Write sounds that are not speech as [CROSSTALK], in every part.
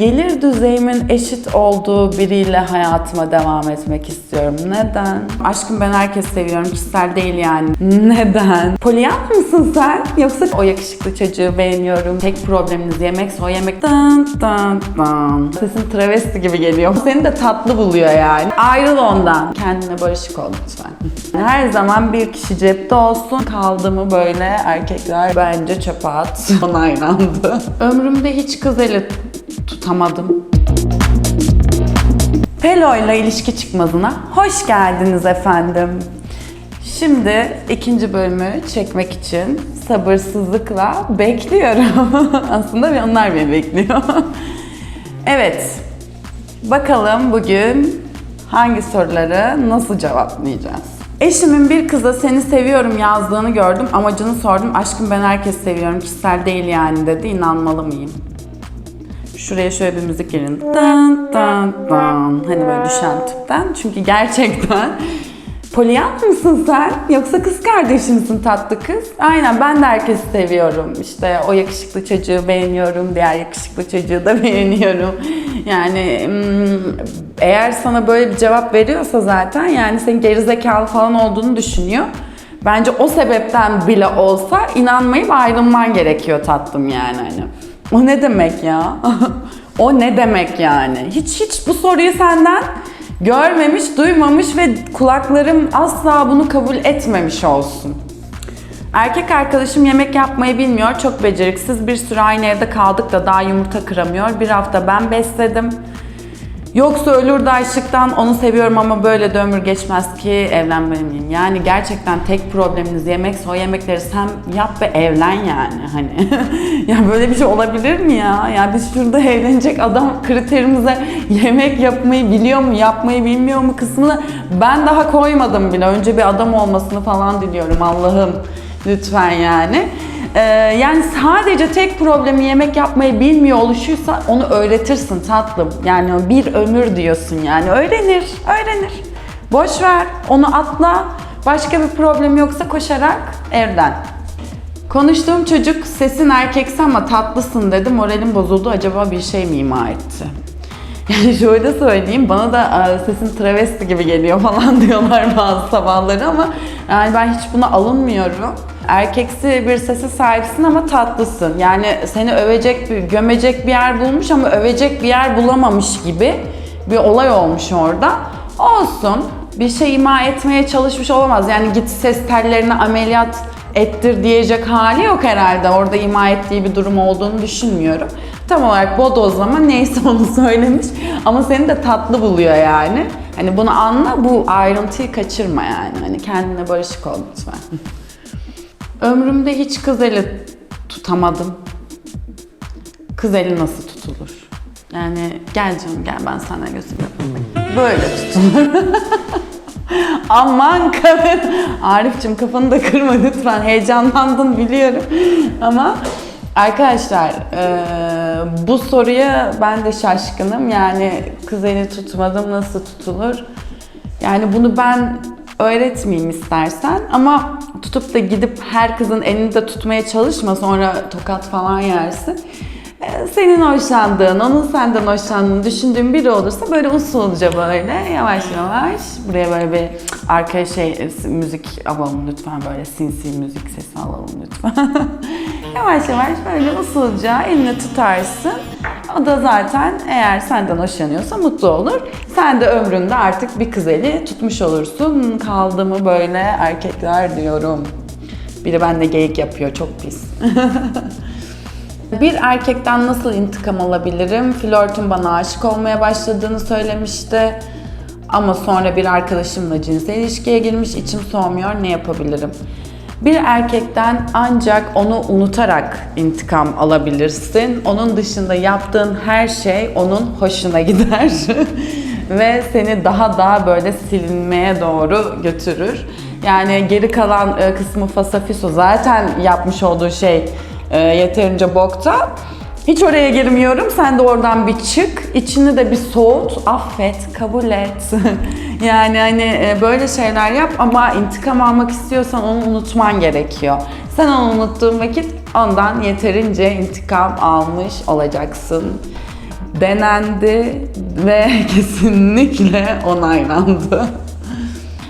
Gelir düzeyimin eşit olduğu biriyle hayatıma devam etmek istiyorum. Neden? Aşkım ben herkes seviyorum. Kişisel değil yani. Neden? Polyan mısın sen? Yoksa o yakışıklı çocuğu beğeniyorum. Tek probleminiz yemekse o yemek dan dan dan. Sesin travesti gibi geliyor. Seni de tatlı buluyor yani. Ayrıl ondan. Kendine barışık ol lütfen. [LAUGHS] Her zaman bir kişi cepte olsun. Kaldı mı böyle erkekler bence çöpe at. [LAUGHS] Onaylandı. Ömrümde hiç kız eli tutamadım. Pelo ile ilişki çıkmazına hoş geldiniz efendim. Şimdi ikinci bölümü çekmek için sabırsızlıkla bekliyorum. [LAUGHS] Aslında onlar beni bekliyor. [LAUGHS] evet. Bakalım bugün hangi soruları nasıl cevaplayacağız? Eşimin bir kıza seni seviyorum yazdığını gördüm. Amacını sordum. Aşkım ben herkes seviyorum. Kişisel değil yani dedi. İnanmalı mıyım? Şuraya şöyle bir müzik girin. Dan dan dan. Hani böyle düşen tipten. Çünkü gerçekten [LAUGHS] Polyan mısın sen? Yoksa kız kardeşi misin tatlı kız? Aynen ben de herkesi seviyorum. İşte o yakışıklı çocuğu beğeniyorum. Diğer yakışıklı çocuğu da [LAUGHS] beğeniyorum. Yani hmm, eğer sana böyle bir cevap veriyorsa zaten yani senin gerizekalı falan olduğunu düşünüyor. Bence o sebepten bile olsa inanmayıp ayrılman gerekiyor tatlım yani hani. O ne demek ya? [LAUGHS] o ne demek yani? Hiç hiç bu soruyu senden görmemiş, duymamış ve kulaklarım asla bunu kabul etmemiş olsun. Erkek arkadaşım yemek yapmayı bilmiyor, çok beceriksiz. Bir süre aynı evde kaldık da daha yumurta kıramıyor. Bir hafta ben besledim. Yoksa ölür de açlıktan onu seviyorum ama böyle de ömür geçmez ki evlenmeliyim. Yani gerçekten tek probleminiz yemekse o yemekleri sen yap ve evlen yani hani. [LAUGHS] ya böyle bir şey olabilir mi ya? Ya biz şurada evlenecek adam kriterimize yemek yapmayı biliyor mu, yapmayı bilmiyor mu kısmını ben daha koymadım bile. Önce bir adam olmasını falan diliyorum Allah'ım. Lütfen yani. Ee, yani sadece tek problemi yemek yapmayı bilmiyor oluşuysa onu öğretirsin tatlım. Yani bir ömür diyorsun yani. Öğrenir, öğrenir. Boş ver, onu atla. Başka bir problem yoksa koşarak evlen. Konuştuğum çocuk sesin erkeksi ama tatlısın dedi. Moralim bozuldu. Acaba bir şey mi ima etti? Yani [LAUGHS] şöyle söyleyeyim, bana da sesin travesti gibi geliyor [LAUGHS] falan diyorlar bazı sabahları ama yani ben hiç buna alınmıyorum. Erkeksi bir sese sahipsin ama tatlısın. Yani seni övecek, gömecek bir yer bulmuş ama övecek bir yer bulamamış gibi bir olay olmuş orada. Olsun, bir şey ima etmeye çalışmış olamaz. Yani git ses tellerine ameliyat ettir diyecek hali yok herhalde. Orada ima ettiği bir durum olduğunu düşünmüyorum. Tam olarak bodozlama neyse [LAUGHS] onu söylemiş ama seni de tatlı buluyor yani. Hani bunu anla, bu ayrıntıyı kaçırma yani. Hani kendine barışık ol lütfen. Ömrümde hiç kız eli tutamadım. Kız eli nasıl tutulur? Yani gel canım gel ben sana göstereyim. Böyle tutulur. [LAUGHS] Aman kadın. Arif'cim kafanı da kırma lütfen. Heyecanlandın biliyorum. Ama arkadaşlar e, bu soruya ben de şaşkınım. Yani kız eli tutmadım nasıl tutulur? Yani bunu ben öğretmeyeyim istersen ama tutup da gidip her kızın elini de tutmaya çalışma sonra tokat falan yersin. Ee, Senin hoşlandığın, onun senden hoşlandığını düşündüğün biri olursa böyle usulca böyle yavaş yavaş buraya böyle bir arkaya şey müzik alalım lütfen böyle sinsi müzik sesi alalım lütfen. [LAUGHS] yavaş yavaş böyle usulca elini tutarsın. O da zaten eğer senden hoşlanıyorsa mutlu olur. Sen de ömründe artık bir kız eli tutmuş olursun. Kaldı mı böyle erkekler diyorum. Biri bende geyik yapıyor çok pis. [LAUGHS] Bir erkekten nasıl intikam alabilirim? Flörtüm bana aşık olmaya başladığını söylemişti. Ama sonra bir arkadaşımla cinsel ilişkiye girmiş, içim soğumuyor, ne yapabilirim? Bir erkekten ancak onu unutarak intikam alabilirsin. Onun dışında yaptığın her şey onun hoşuna gider. [LAUGHS] Ve seni daha daha böyle silinmeye doğru götürür. Yani geri kalan e, kısmı fasafiso zaten yapmış olduğu şey e, yeterince bokta. Hiç oraya girmiyorum. Sen de oradan bir çık. içini de bir soğut. Affet, kabul et. [LAUGHS] yani hani e, böyle şeyler yap ama intikam almak istiyorsan onu unutman gerekiyor. Sen onu unuttuğun vakit ondan yeterince intikam almış olacaksın. denendi ve [LAUGHS] kesinlikle onaylandı.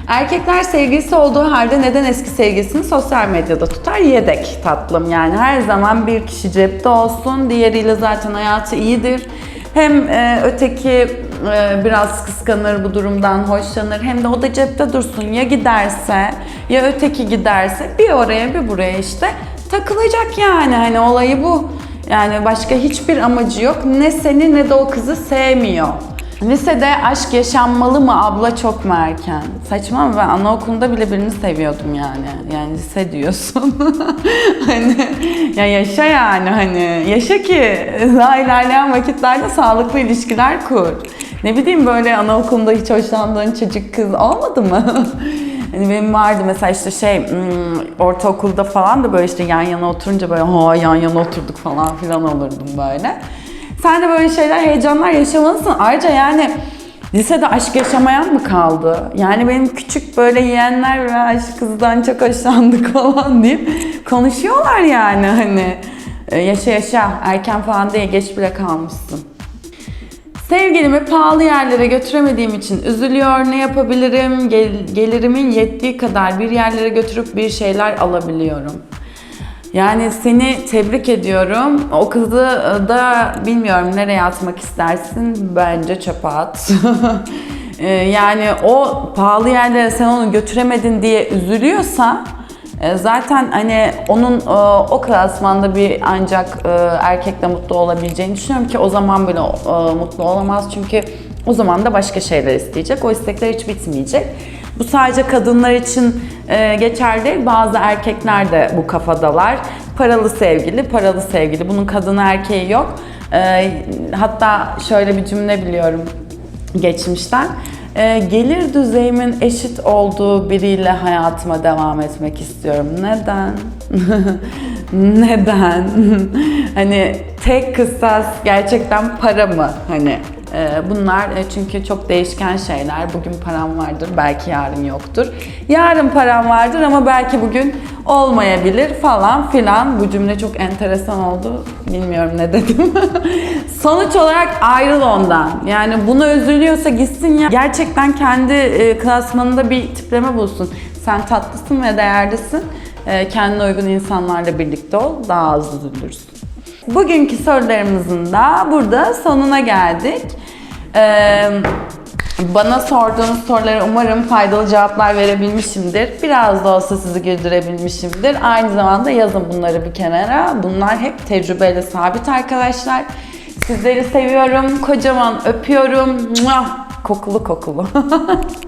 Erkekler sevgilisi olduğu halde neden eski sevgilisini sosyal medyada tutar? Yedek tatlım yani her zaman bir kişi cepte olsun, diğeriyle zaten hayatı iyidir. Hem e, öteki e, biraz kıskanır bu durumdan, hoşlanır hem de o da cepte dursun. Ya giderse ya öteki giderse bir oraya bir buraya işte takılacak yani hani olayı bu. Yani başka hiçbir amacı yok. Ne seni ne de o kızı sevmiyor. Lisede aşk yaşanmalı mı abla çok mu erken? Saçma ama ben anaokulunda bile birini seviyordum yani. Yani lise diyorsun. [LAUGHS] hani ya yaşa yani hani yaşa ki daha ilerleyen vakitlerde sağlıklı ilişkiler kur. Ne bileyim böyle anaokulunda hiç hoşlandığın çocuk kız olmadı mı? [LAUGHS] Hani benim vardı mesela işte şey hmm, ortaokulda falan da böyle işte yan yana oturunca böyle ha yan yana oturduk falan filan olurdum böyle. Sen de böyle şeyler, heyecanlar yaşamalısın. Ayrıca yani lisede aşk yaşamayan mı kaldı? Yani benim küçük böyle yeğenler ve aşk kızdan çok hoşlandık [LAUGHS] falan deyip konuşuyorlar yani hani. E, Yaşa yaşa, erken falan diye geç bile kalmışsın. Sevgilimi pahalı yerlere götüremediğim için üzülüyor. Ne yapabilirim? Gel- gelirimin yettiği kadar bir yerlere götürüp bir şeyler alabiliyorum. Yani seni tebrik ediyorum. O kızı da bilmiyorum nereye atmak istersin. Bence çöpe at. Ee, [LAUGHS] yani o pahalı yerlere sen onu götüremedin diye üzülüyorsa e, zaten hani onun e, o klasmanda bir ancak e, erkekle mutlu olabileceğini düşünüyorum ki o zaman bile e, mutlu olamaz çünkü o zaman da başka şeyler isteyecek. O istekler hiç bitmeyecek. Bu sadece kadınlar için e, geçerli. Bazı erkekler de bu kafadalar. Paralı sevgili, paralı sevgili. Bunun kadını erkeği yok. E, hatta şöyle bir cümle biliyorum geçmişten. E, gelir düzeyimin eşit olduğu biriyle hayatıma devam etmek istiyorum. Neden? [LAUGHS] Neden? [LAUGHS] hani tek kısas gerçekten para mı? Hani bunlar e, çünkü çok değişken şeyler. Bugün param vardır, belki yarın yoktur. Yarın param vardır ama belki bugün olmayabilir falan filan. Bu cümle çok enteresan oldu. Bilmiyorum ne dedim. [LAUGHS] Sonuç olarak ayrıl ondan. Yani buna üzülüyorsa gitsin ya. Gerçekten kendi e, klasmanında bir tipleme bulsun. Sen tatlısın ve değerlisin. E, kendine uygun insanlarla birlikte ol. Daha az üzülürsün. Bugünkü sorularımızın da burada sonuna geldik. Ee, bana sorduğunuz sorulara umarım faydalı cevaplar verebilmişimdir. Biraz da olsa sizi güldürebilmişimdir. Aynı zamanda yazın bunları bir kenara. Bunlar hep tecrübeyle sabit arkadaşlar. Sizleri seviyorum. Kocaman öpüyorum. Kokulu kokulu. [LAUGHS]